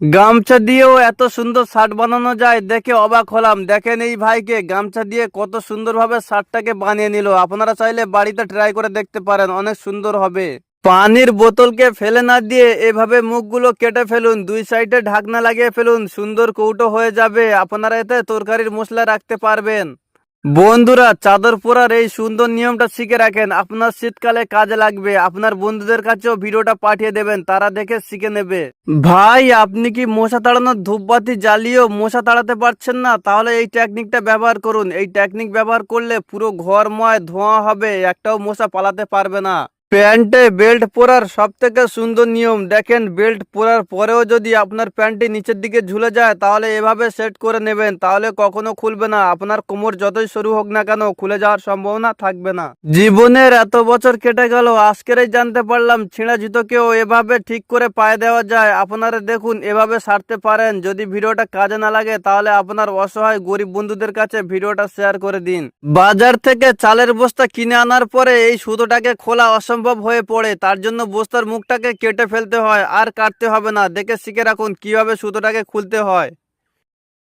গামছা দিয়েও এত সুন্দর শার্ট বানানো যায়, দেখে অবাক হলাম। দেখেন এই ভাইকে, গামছা দিয়ে কত সুন্দরভাবে শার্টটাকে বানিয়ে নিল। আপনারা চাইলে বাড়িতে ট্রাই করে দেখতে পারেন, অনেক সুন্দর হবে। পানির বোতলকে ফেলে না দিয়ে এভাবে মুখগুলো কেটে ফেলুন, দুই সাইডে ঢাকনা লাগিয়ে ফেলুন, সুন্দর কৌটো হয়ে যাবে। আপনারা এতে তরকারির মশলা রাখতে পারবেন। বন্ধুরা চাদর পরার এই সুন্দর নিয়মটা শিখে রাখেন। আপনার শীতকালে কাজে লাগবে। আপনার বন্ধুদের কাছেও ভিডিওটা পাঠিয়ে দেবেন। তারা দেখে শিখে নেবে। ভাই, আপনি কি মশা তাড়ানোর ধূপবাতি জ্বালিয়েও মশা তাড়াতে পারছেন না? তাহলে এই টেকনিকটা ব্যবহার করুন। এই টেকনিক ব্যবহার করলে পুরো ঘরময় ধোঁয়া হবে। একটাও মশা পালাতে পারবে না। প্যান্টে বেল্ট পরার সব থেকে সুন্দর নিয়ম। দেখেন, বেল্ট পরার পরেও যদি আপনার প্যান্টটি নিচের দিকে ঝুলে যায়, তাহলে এভাবে সেট করে নেবেন। তাহলে কখনো খুলবে না। আপনার কোমর যতই সরু হোক না কেন, খুলে যাওয়ার সম্ভাবনা থাকবে না। জীবনের এত বছর কেটে গেল, আজকেরই জানতে পারলাম, ছেঁড়া জুতোকেও এভাবে ঠিক করে পায়ে দেওয়া যায়। আপনারা দেখুন, এভাবে সারতে পারেন। যদি ভিডিওটা কাজে না লাগে, তাহলে আপনার অসহায় গরিব বন্ধুদের কাছে ভিডিওটা শেয়ার করে দিন। বাজার থেকে চালের বস্তা কিনে আনার পরে এই সুতোটাকে খোলা অসম্ভব হয়ে পড়ে। তার জন্য বস্তার মুখটাকে কেটে ফেলতে হয়, আর কাটতে হবে না। দেখে শিখে রাখুন কীভাবে সুতোটাকে খুলতে হয়।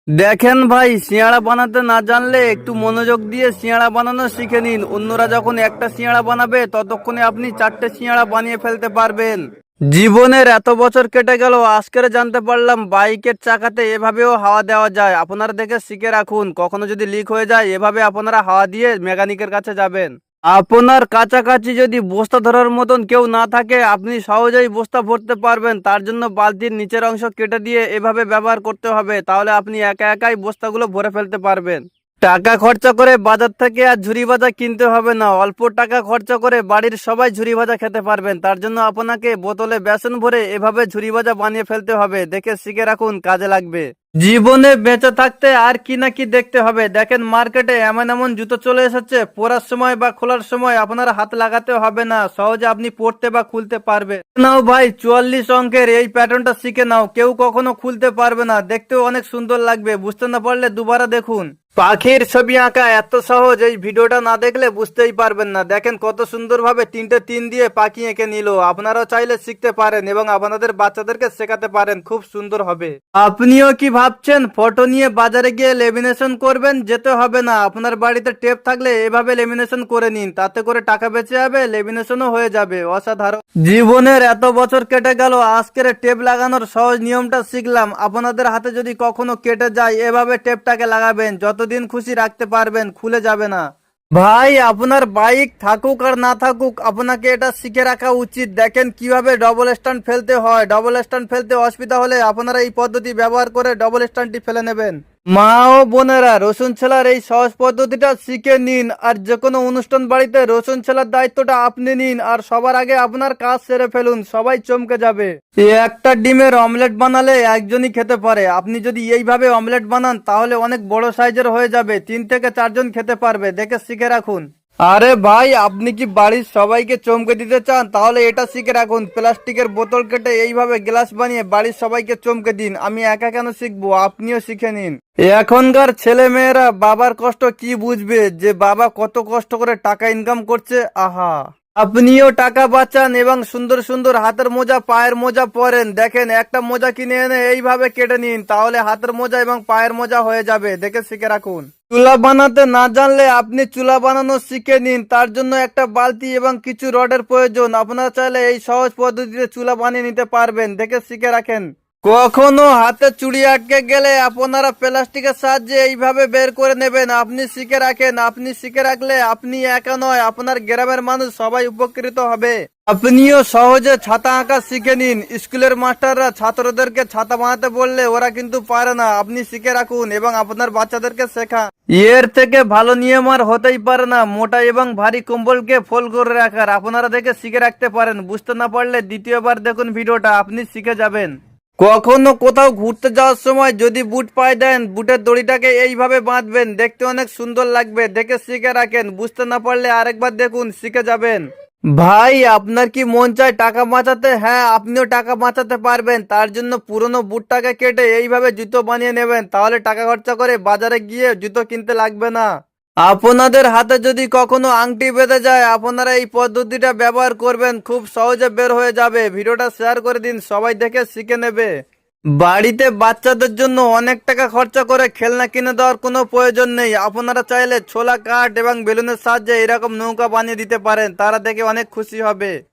দেখেন ভাই সিয়াড়া বানাতে না জানলে একটু মনোযোগ দিয়ে সিয়াড়া বানানো শিখে নিন। অন্যরা যখন একটা সিয়াড়া বানাবে, ততক্ষণে আপনি চারটে সিয়াড়া বানিয়ে ফেলতে পারবেন। জীবনের এত বছর কেটে গেল, আজকের জানতে পারলাম বাইকের চাকাতে এভাবেও হাওয়া দেওয়া যায়। আপনারা দেখে শিখে রাখুন, কখনো যদি লিক হয়ে যায়, এভাবে আপনারা হাওয়া দিয়ে মেকানিকের কাছে যাবেন। আপনার কাছাকাছি যদি বস্তা ধরার মতন কেউ না থাকে, আপনি সহজেই বস্তা ভরতে পারবেন। তার জন্য বালতির নিচের অংশ কেটে দিয়ে এভাবে ব্যবহার করতে হবে, তাহলে আপনি একা একাই বস্তাগুলো ভরে ফেলতে পারবেন। টাকা খরচা করে বাজার থেকে আর ঝুরি ভাজা কিনতে হবে না, অল্প টাকা খরচা করে বাড়ির সবাই ঝুরি ভাজা খেতে পারবেন। তার জন্য আপনাকে বোতলে বেসন ভরে এভাবে ঝুরি ভাজা বানিয়ে ফেলতে হবে, দেখে শিখে রাখুন, কাজে লাগবে। জীবনে বেঁচে থাকতে আর কি না কি দেখতে হবে? দেখেন মার্কেটে এমন এমন জুতো চলে এসেছে, পরার সময় বা খোলার সময় আপনার হাত লাগাতে হবে না, সহজে আপনি পড়তে বা খুলতে পারবে নাও ভাই, চুয়াল্লিশ অঙ্কের এই প্যাটার্নটা শিখে নাও, কেউ কখনো খুলতে পারবে না, দেখতেও অনেক সুন্দর লাগবে, বুঝতে না পারলে দুবারা দেখুন। পাখির ছবি আঁকা এত সহজ, এই ভিডিওটা না দেখলে বুঝতেই পারবেন না। দেখেন কত সুন্দরভাবে তিনটে তিন দিয়ে পাখি এঁকে নিল। আপনারাও চাইলে শিখতে পারেন এবং আপনাদের বাচ্চাদেরকে শেখাতে পারেন, খুব সুন্দর হবে। আপনিও কি ভাবছেন, ফটো নিয়ে বাজারে গিয়ে লেমিনেশন করবেন? যেতে হবে না। আপনার বাড়িতে টেপ থাকলে এভাবে লেমিনেশন করে নিন। তাতে করে টাকা বেঁচে যাবে লেমিনেশনও হয়ে যাবে। অসাধারণ। জীবনের এত বছর কেটে গেল, আজকের টেপ লাগানোর সহজ নিয়মটা শিখলাম। আপনাদের হাতে যদি কখনো কেটে যায়, এভাবে টেপটাকে লাগাবেন। যতদিন খুশি রাখতে পারবেন, খুলে যাবে না। ভাই, আপনার বাইক থাকুক আর না থাকুক, আপনাকে এটা শিখে রাখা উচিত। দেখেন কীভাবে ডবল স্ট্যান্ড ফেলতে হয়। ডবল স্ট্যান্ড ফেলতে অসুবিধা হলে আপনারা এই পদ্ধতি ব্যবহার করে ডবল স্ট্যান্ডটি ফেলে নেবেন। মা ও বোনেরা, রসুন ছেলার এই সহজ পদ্ধতিটা শিখে নিন আর যে কোনো অনুষ্ঠান বাড়িতে রসুন ছেলার দায়িত্বটা আপনি নিন আর সবার আগে আপনার কাজ সেরে ফেলুন, সবাই চমকে যাবে। একটা ডিমের অমলেট বানালে একজনই খেতে পারে, আপনি যদি এইভাবে অমলেট বানান তাহলে অনেক বড় সাইজের হয়ে যাবে, তিন থেকে চারজন খেতে পারবে, দেখে শিখে রাখুন। আরে ভাই, আপনি কি বাড়ির সবাইকে চমকে দিতে চান? তাহলে এটা শিখে রাখুন, প্লাস্টিকের বোতল কেটে এইভাবে গ্লাস বানিয়ে বাড়ির সবাইকে চমকে দিন। আমি একা কেন শিখব? আপনিও শিখে নিন। এখনকার ছেলে মেয়েরা বাবার কষ্ট কি বুঝবে? যে বাবা কত কষ্ট করে টাকা ইনকাম করছে? আহা। আপনিও টাকা বাঁচান এবং সুন্দর সুন্দর হাতের মোজা, পায়ের মোজা পরেন। দেখেন, একটা মোজা কিনে এনে এইভাবে কেটে নিন, তাহলে হাতের মোজা এবং পায়ের মোজা হয়ে যাবে। দেখে শিখে রাখুন। চুলা বানাতে না জানলে আপনি চুলা বানানো শিখে নিন। তার জন্য একটা বালতি এবং কিছু রডের প্রয়োজন। আপনারা চাইলে এই সহজ পদ্ধতিতে চুলা বানিয়ে নিতে পারবেন। দেখে শিখে রাখেন। কখনো হাতে চুড়ি আটকে গেলে আপনারা প্লাস্টিকের সাহায্যে এইভাবে বের করে নেবেন। আপনি শিখে রাখেন, আপনি শিখে রাখলে আপনি একা নয়, আপনার গ্রামের মানুষ সবাই উপকৃত হবে। আপনিও সহজে ছাতা আঁকা শিখে নিন। স্কুলের মাস্টাররা ছাত্রদেরকে ছাতা বানাতে বললে ওরা কিন্তু পারে না। আপনি শিখে রাখুন এবং আপনার বাচ্চাদেরকে শেখান। এর থেকে ভালো নিয়ম আর হতেই পারে না। মোটা এবং ভারী কম্বলকে ফোল করে রাখার। আপনারা দেখে শিখে রাখতে পারেন। বুঝতে না পারলে দ্বিতীয়বার দেখুন ভিডিওটা। আপনি শিখে যাবেন। কখনো কোথাও ঘুরতে যাওয়ার সময় যদি বুট পায়ে দেন, বুটের দড়িটাকে এইভাবে বাঁধবেন। দেখতে অনেক সুন্দর লাগবে, দেখে শিখে রাখেন। বুঝতে না পারলে আরেকবার দেখুন, শিখে যাবেন। ভাই, আপনার কি মন চায় টাকা বাঁচাতে? হ্যাঁ আপনিও টাকা বাঁচাতে পারবেন। তার জন্য পুরনো বুটটাকে কেটে এইভাবে জুতো বানিয়ে নেবেন। তাহলে টাকা খরচা করে বাজারে গিয়ে জুতো কিনতে লাগবে না। আপনাদের হাতে যদি কখনো আংটি বেঁধে যায়, আপনারা এই পদ্ধতিটা ব্যবহার করবেন, খুব সহজে বের হয়ে যাবে। ভিডিওটা শেয়ার করে দিন, সবাই দেখে শিখে নেবে। বাড়িতে বাচ্চাদের জন্য অনেক টাকা খরচা করে খেলনা কিনে দেওয়ার কোনো প্রয়োজন নেই। আপনারা চাইলে ছোলা কাঠ এবং বেলুনের সাহায্যে এরকম নৌকা বানিয়ে দিতে পারেন, তারা দেখে অনেক খুশি হবে।